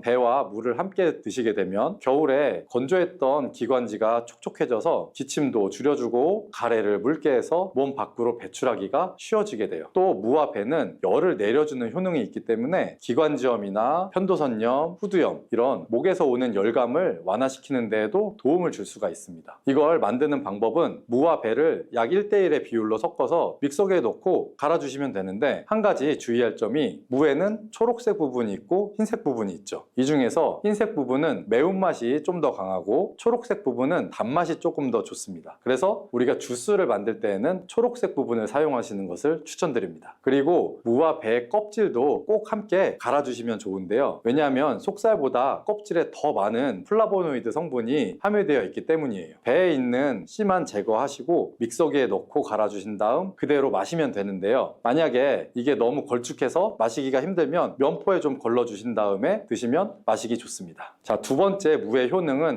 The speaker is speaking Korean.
배와 물을 함께 드시게 되면 겨울에 건조했던 기관지가 촉촉해져서 기침도 줄여주고 가래를 묽게 해서 몸 밖으로 배출하기가 쉬워지게 돼요. 또 무와 배는 열을 내려주는 효능이 있기 때문에 기관지염이나 편도선염, 후두염 이런 목에서 오는 열감을 완화시키는 데에도 도움을 줄 수가 있습니다. 이걸 만드는 방법은 무와 배를 약 1대1의 비율로 섞어서 믹서기에 넣고 갈아주시면 되는데 한 가지 주의할 점이 무에는 초록색 부분이 있고 흰색 부분이 있죠. 이 중에서 흰색 부분은 매운맛이 좀 더 강하고 초록색 부분은 단맛이 조금 더 좋습니다. 그래서 우리가 주스를 만들 때에는 초록색 부분을 사용하시는 것을 추천드립니다. 그리고 무와 배 껍질도 꼭 함께 갈아주시면 좋은데요. 왜냐하면 속살보다 껍질에 더 많은 플라보노이드 성분이 함유되어 있기 때문이에요. 배에 있는 씨만 제거하시고 믹서기에 넣고 갈아주신 다음 그대로 마시면 되는데요. 만약에 이게 너무 걸쭉해서 마시기가 힘들면 면포에 좀 걸러주신 다음에 드시면 마시기 좋습니다. 자, 두 번째 무의 효능은